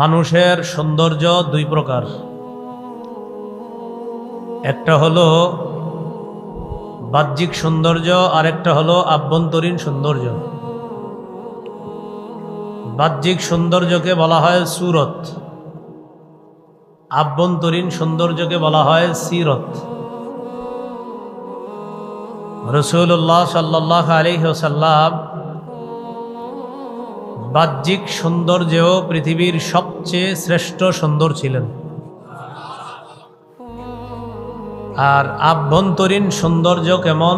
মানুষের সৌন্দর্য দুই প্রকার। একটা হলো বাহ্যিক সৌন্দর্য আর একটা হলো আভ্যন্তরীণ সৌন্দর্য। বাহ্যিক সৌন্দর্যকে বলা হয় সুরত। আভ্যন্তরীণ সৌন্দর্যকে বলা হয় সিরত। রসুল্লাহ সাল্লাহ আলহ্লাম বাহ্যিক সৌন্দর্যেও পৃথিবীর সবচেয়ে শ্রেষ্ঠ সুন্দর ছিলেন। আর আভ্যন্তরীণ সৌন্দর্য কেমন?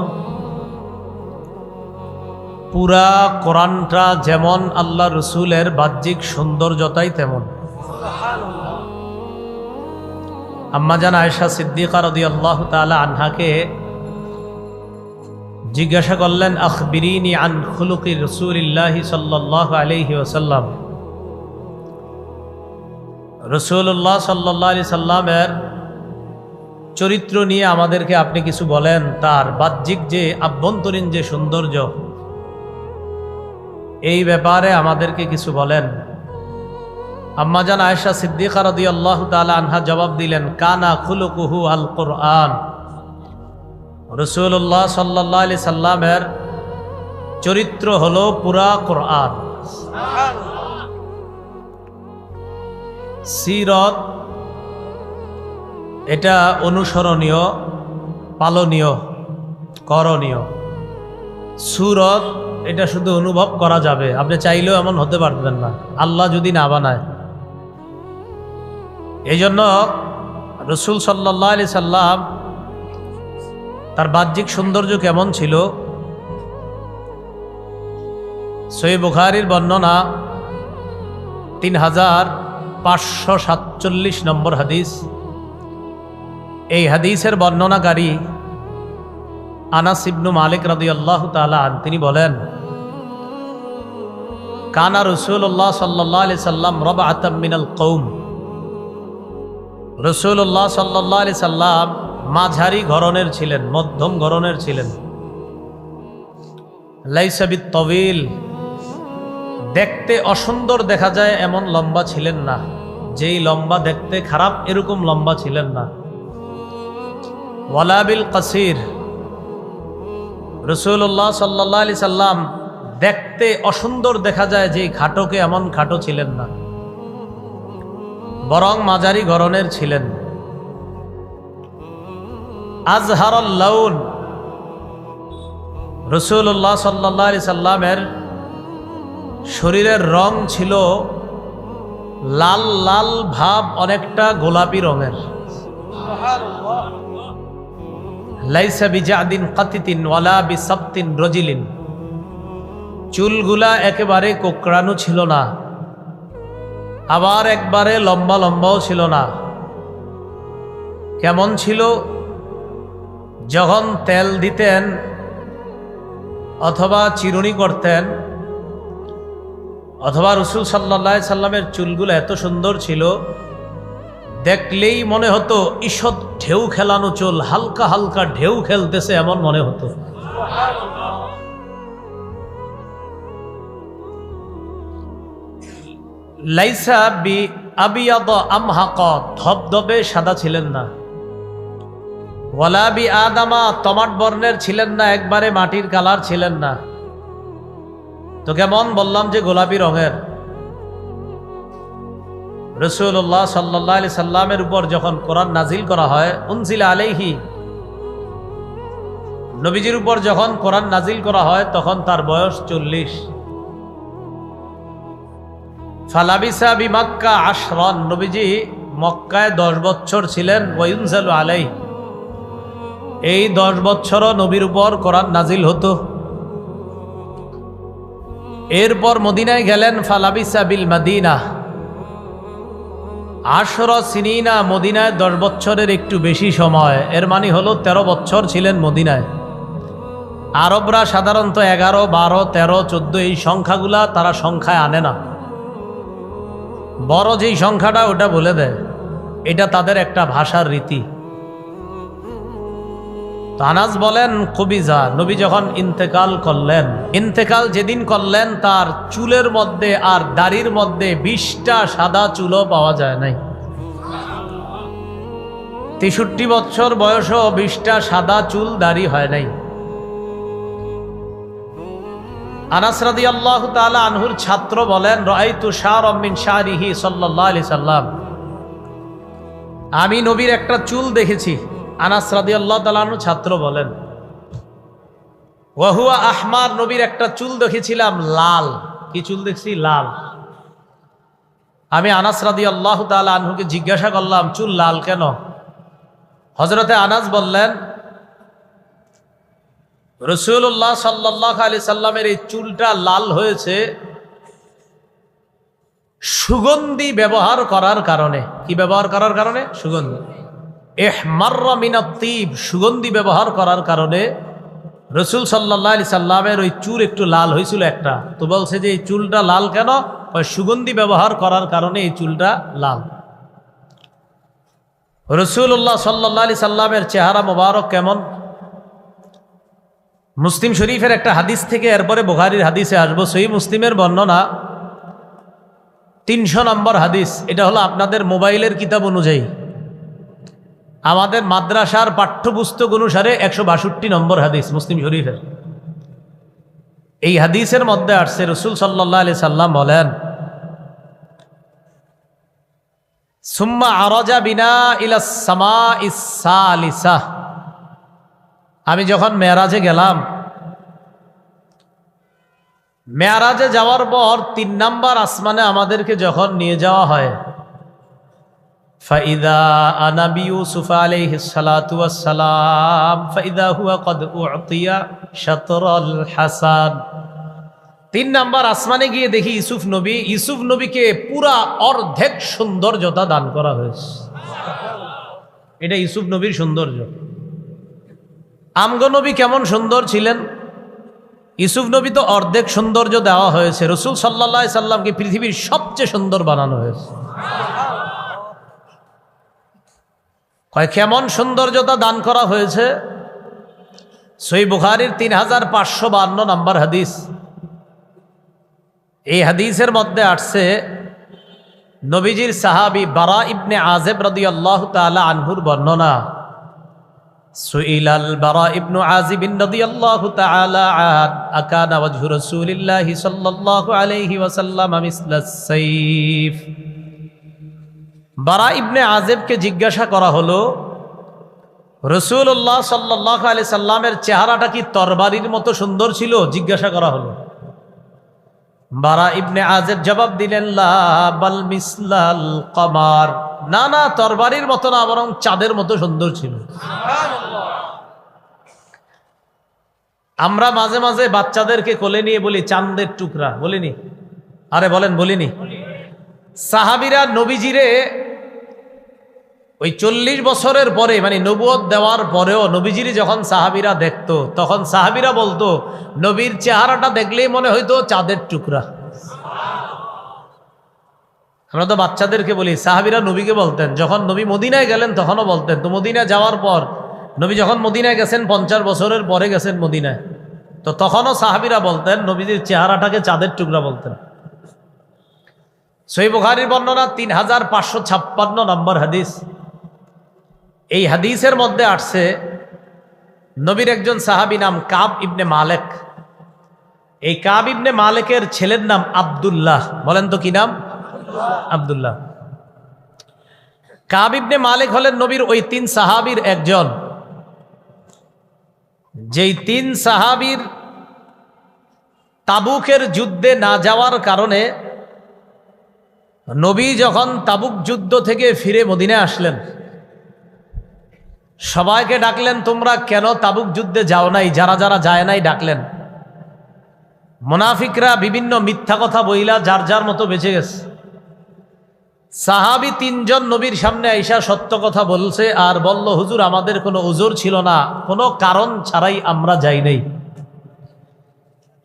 পুরা কোরআনটা যেমন আল্লাহ রসুলের বাহ্যিক সৌন্দর্যতাই তেমন। আম্মাজান আয়সা সিদ্দিকার আল্লাহ আনহাকে জিজ্ঞাসা করলেন, আখবিরিনি আন খুলুকি রসুলিল্লাহি সাল্লাহ আলহি ওসাল্লাম রসুল্লাহ সাল্লাহ আলি সাল্লামের চরিত্র নিয়ে আমাদেরকে আপনি কিছু বলেন, তার বাহ্যিক যে আভ্যন্তরীণ যে সৌন্দর্য, এই ব্যাপারে আমাদেরকে কিছু বলেন। আম্মাজান আয়েশা সিদ্দিকা রদি আল্লাহ তালা আনহা জবাব দিলেন, কানা খুলুকুহু আল কোরআন রসুল্লাহ সাল্লাহ আলি সাল্লামের চরিত্র হলো পুরা কোরআন। সিরত এটা অনুসরণীয়, পালনীয়, করণীয়। সুরত এটা শুধু অনুভব করা যাবে, আপনি চাইলেও এমন হতে পারবেন না, আল্লাহ যদি না বানায়। এই জন্য রসুল সাল্লাহ আলি সাল্লাম তার বাহ্যিক সৌন্দর্য কেমন ছিল? সই বুখারির বর্ণনা তিন হাজার পাঁচশো সাতচল্লিশ নম্বর হাদিস। এই হাদিসের বর্ণনাকারী আনাস ইবনু মালিক রাদি আল্লাহ তালান তিনি বলেন, কানা রসুল্লাহ সাল্লাহ আলি সাল্লাম রব আতম মিনাল কৌম রসুল্লাহ সাল্লাহ আলি সাল্লাম মাঝারি ঘরনের ছিলেন, মধ্যম ঘরনের ছিলেন। লাইসাবিদ তবিল। দেখতে অসুন্দর দেখা যায়, এমন লম্বা ছিলেন না। যেই লম্বা দেখতে খারাপ, এরকম লম্বা ছিলেন না। ওয়ালাবিল কাসির। রসুল্লাহ সাল্লাহ আলি সাল্লাম দেখতে অসুন্দর দেখা যায় যে খাটোকে এমন খাটো ছিলেন না। বরং মাঝারি গরনের ছিলেন। আজহার রসুল্লাহ সাল্লাহ আলি সাল্লামের শরীরের রং ছিল লাল লাল ভাব অনেকটা গোলাপি রঙের। লাইসা বিজাদিন কাতিতিন ওয়ালা বিসাবতিন রজিলিন। চুলগুলা একেবারে কোকড়ানো ছিল না। আবার একবারে লম্বা লম্বাও ছিল না। কেমন ছিল? যখন তেল দিতেন অথবা চিরুনি করতেন, অথবা রসুল সাল্লা সাল্লামের চুলগুলো এত সুন্দর ছিল, দেখলেই মনে হতো, ঈষৎ ঢেউ খেলানো চুল, হালকা হালকা ঢেউ খেলতেছে এমন মনে হতো। লাইসা বি আবিয়াদ আমহাক, ধবধবে সাদা ছিলেন না। ওয়ালাবি আদামা তমাট বর্ণের ছিলেন না, একবারে মাটির কালার ছিলেন না। তো কেমন বললাম যে গোলাপি রঙের। রসুল্লাহ সাল্লাহ আলি সাল্লামের উপর যখন কোরআন নাজিল করা হয়, উনজিলা আলাইহি, নবীজির উপর যখন কোরআন নাজিল করা হয়, তখন তার বয়স চল্লিশ। ফালাবিসা বি মক্কা আশরন, নবীজি মক্কায় দশ বছর ছিলেন ওয়ুনজালু আলাই এই দশ বছরও নবীর উপর কোরআন নাজিল হতো। এরপর মদিনায় গেলেন, ফালাবিসা বিল মাদিনা। আশর সিনিনা মদিনায় দশ বছরের একটু বেশি সময়, এর মানে হলো ১৩ বছর ছিলেন মদিনায়। আরবরা সাধারণত এগারো, বারো, তেরো, চোদ্দ এই সংখ্যাগুলা তারা সংখ্যায় আনে না। বড় যেই সংখ্যাটা ওটা বলে দেয়, এটা তাদের একটা ভাষার রীতি। তো আনাস বলেন, কবিজা, নবী যখন ইন্তেকাল করলেন, ইন্তেকাল যেদিন করলেন, তার চুলের মধ্যে আর দাড়ির মধ্যে বিশটা সাদা চুলও পাওয়া যায় নাই। তেষট্টি বছর বয়সও বিশটা সাদা চুল, দাড়ি হয় নাই। আনাস রাদি আল্লাহ তালা আনহুর ছাত্র বলেন রাইতু শাহ অমিন শাহরিহি সাল্লাহ আলি সাল্লাম। আমি নবীর একটা চুল দেখেছি। আনাস রাদি আল্লাহ তালানু ছাত্র বলেন, ওয়াহুয়া আহমার নবীর একটা চুল দেখেছিলাম লাল। কি চুল দেখছি? লাল। আমি আনাস রাদি আল্লাহ আনহুকে জিজ্ঞাসা করলাম, চুল লাল কেন? হজরতে আনাস বললেন রসুল্লাহ সাল্লাহ আলি সাল্লামের এই চুলটা লাল হয়েছে সুগন্ধি ব্যবহার করার কারণে। কি ব্যবহার করার কারণে? সুগন্ধি। এহমার্রামিনাত্তিব সুগন্ধি ব্যবহার করার কারণে রসুল সাল্লাহ আলি সাল্লামের ওই চুল একটু লাল হয়েছিল একটা। তো বলছে যে, এই চুলটা লাল কেন? ওই সুগন্ধি ব্যবহার করার কারণে এই চুলটা লাল। রসুল্লাহ সাল্লাহ আলি সাল্লামের চেহারা মোবারক কেমন? মুসলিম শরীফের একটা হাদিস থেকে এরপরে বুখারির হাদিসে আসব। সই মুসলিমের বর্ণনা তিনশো নম্বর হাদিস। এটা হলো আপনাদের মোবাইলের কিতাব অনুযায়ী। আমাদের মাদ্রাসার পাঠ্যপুস্তক অনুসারে একশো বাষট্টি নম্বর হাদিস, মুসলিম শরীফের। এই হাদিসের মধ্যে আসছে, রসুল সাল্লাহ আলি সাল্লাম বলেন, সুম্মা আরজা বিনা ইলাসমা ইসালিসা আমি যখন মেয়ারাজে গেলাম, মেয়ারাজে যাওয়ার পর তিন নাম্বার আসমানে আমাদেরকে যখন নিয়ে যাওয়া হয় ফাইদা আনাবি ইউসুফ আলাইহি সালাতু ওয়াসসালাম ফাইদা হুয়া কদ উতিয়া শাতরাল হাসান। তিন নাম্বার, আসমানে গিয়ে দেখি ইসুফ নবী। ইসুফ নবীকে পুরা অর্ধেক সৌন্দর্যতা দান করা হয়েছে। এটা ইসুফ নবীর সৌন্দর্য। আমগ নবী কেমন সুন্দর ছিলেন? ইসুফ নবী তো অর্ধেক সৌন্দর্য দেওয়া হয়েছে। রসুল সাল্লাহ সাল্লামকে পৃথিবীর সবচেয়ে সুন্দর বানানো হয়েছে। কয়, কেমন সৌন্দর্যতা দান করা হয়েছে? সই বুখারির তিন হাজার পাঁচশো বান্ন নম্বর হাদিস। এই হাদিসের মধ্যে আসছে, নবীজির সাহাবি বারা ইবনে আজেব রদি আল্লাহ তালা আনহুর বর্ণনা। সুইলাল বারা ইবনু আজিবিন রদি আল্লাহ তালা আকা ওয়াজহু রাসূলিল্লাহি সাল্লাল্লাহু আলাইহি ওয়াসাল্লাম মিসলাস সাইফ। বারা ইবনে আজেবকে জিজ্ঞাসা করা হলো রসুল্লাহ সাল্লাহ আলি সাল্লামের চেহারাটা কি তরবারির মতো সুন্দর ছিল? জিজ্ঞাসা করা হলো। বারা ইবনে আজেব জবাব দিলেন মিসলাল কমার। না না, তরবারির মতো না, বরং চাঁদের মতো সুন্দর ছিল। আমরা মাঝে মাঝে বাচ্চাদেরকে কোলে নিয়ে বলি, চাঁদের টুকরা। বলিনি? আরে বলেন? বলিনি। সাহাবিরা নবীজিরে ওই চল্লিশ বছরের পরে মানে নবুয়ত দেওয়ার পরেও নবীজিরি যখন সাহাবিরা দেখতো, তখন সাহাবিরা বলতো, নবীর চেহারাটা দেখলেই মনে হইতো চাঁদের টুকরা। আমরা তো বাচ্চাদেরকে বলি, সাহাবিরা নবীকে বলতেন। যখন নবী মদিনায় গেলেন, তখনও বলতেন, তো মদিনায় যাওয়ার পর, নবী যখন মদিনায় গেছেন, পঞ্চাশ বছরের পরে গেছেন মদিনায়, তো তখনও সাহাবিরা বলতেন, নবীজির চেহারাটাকে চাঁদের টুকরা বলতেন। সই বুখারির বর্ণনা তিন হাজার পাঁচশো ছাপ্পান্ন নম্বর হাদিস। এই হাদিসের মধ্যে আসছে, নবীর একজন সাহাবি নাম কাব ইবনে মালেক। এই কাব ইবনে মালেকের ছেলের নাম আবদুল্লাহ। বলেন তো কি নাম? আবদুল্লাহ। কাব ইবনে মালেক হলেন নবীর ওই তিন সাহাবির একজন। যেই তিন সাহাবির তাবুকের যুদ্ধে না যাওয়ার কারণে নবী যখন তাবুক যুদ্ধ থেকে ফিরে মদিনায় আসলেন সবাইকে ডাকলেন, তোমরা কেন তাবুক যুদ্ধে যাও নাই? যারা যারা যায় নাই, ডাকলেন। মোনাফিকরা বিভিন্ন মিথ্যা কথা বইলা যার যার মতো বেঁচে গেছে। সাহাবি তিনজন নবীর সামনে আইসা সত্য কথা বলছে আর বলল, হুজুর, আমাদের কোনো উজোর ছিল না। কোনো কারণ ছাড়াই আমরা যাই নাই।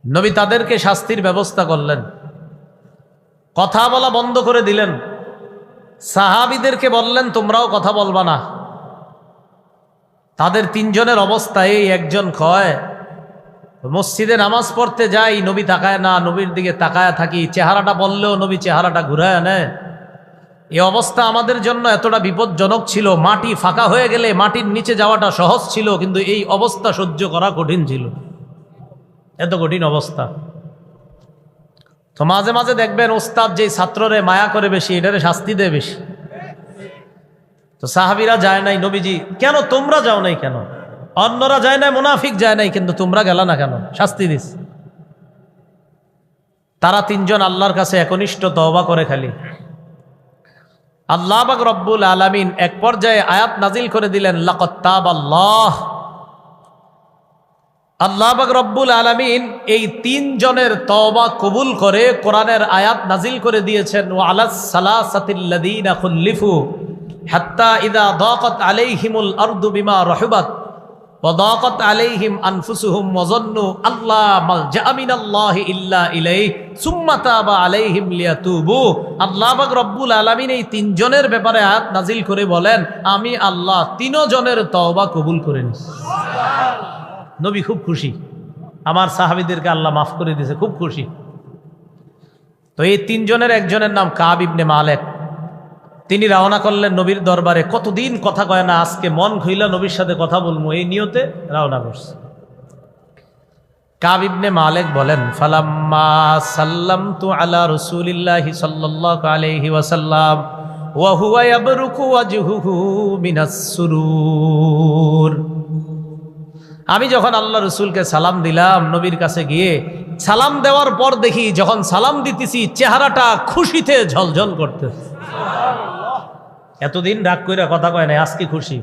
নবী তাদেরকে শাস্তির ব্যবস্থা করলেন। কথা বলা বন্ধ করে দিলেন। সাহাবিদেরকে বললেন, তোমরাও কথা বলবা না। তাদের তিনজনের অবস্থা এই, একজন কয় মসজিদে নামাজ পড়তে যাই, নবী তাকায় না, নবীর দিকে তাকায় থাকি, চেহারাটা বললেও নবী চেহারাটা ঘুরায় নেয়। এই অবস্থা আমাদের জন্য এতটা বিপজ্জনক ছিল, মাটি ফাঁকা হয়ে গেলে মাটির নিচে যাওয়াটা সহজ ছিল, কিন্তু এই অবস্থা সহ্য করা কঠিন ছিল। এত কঠিন অবস্থা। তো মাঝে মাঝে দেখবেন ওস্তাদ যে ছাত্ররে মায়া করে বেশি, এটারে শাস্তি দেয় বেশি। তো সাহাবিরা যায় নাই, নবীজি, কেন তোমরা যাও নাই কেন? অন্যরা যায় নাই, মুনাফিক যায় নাই, কিন্তু তোমরা গেলা না কেন? শাস্তি দিস। তারা তিনজন আল্লাহর কাছে একনিষ্ঠ তওবা করে খালি। আল্লাহ বাক রব্বুল আলামিন এক পর্যায়ে আয়াত নাজিল করে দিলেন লাকত্তাব আল্লাহ আল্লাহ বাক রব্বুল আলামিন এই তিনজনের তওবা কবুল করে কোরআনের আয়াত নাজিল করে দিয়েছেন ও আলাস সালাসাতিল্লাযীনা খুল্লিফু। হাত্তা ইদা দাকাত আলাইহিমুল আরদু বিমা রহবাত وضاقت عليهم أنفسهم وظنوا الله ملجأ من الله إلا إليه ثم تاب عليهم ليتوبوا আল্লাহ পাক রব্বুল আলামিন এই তিনজনের ব্যাপারে আয়াত নাজিল করে বলেন আমি আল্লাহ তিনজনের তওবা কবুল করে নিছি নবী খুব খুশি আমার সাহাবীদেরকে আল্লাহ মাফ করে দিয়েছে খুব খুশি তো এই তিনজনের একজনের নাম কাব ইবনে মালেক তিনি রওনা করলেন নবীর দরবারে। কতদিন কথা কয় না, আজকে মন খুইলা নবীর সাথে কথা বলব এই নিয়তে রওনা করছে। কাবিবনে মালেক বলেন, ফালাম্মা সাল্লাম তু আলা রসুলিল্লাহি সাল্লাল্লাহু আলাইহি ওয়াসাল্লাম, ওয়া হুয়া ইয়াবরুকু ওয়াজহুহু মিনাস সুরুর। আমি যখন আল্লাহ রসুলকে সালাম দিলাম নবীর কাছে গিয়ে, সালাম দেওয়ার পর দেখি যখন সালাম দিতেছি, চেহারাটা খুশিতে ঝলঝল করতেছে। এতদিন রাগ কইরা কথা কয় নাই আজকে খুশি।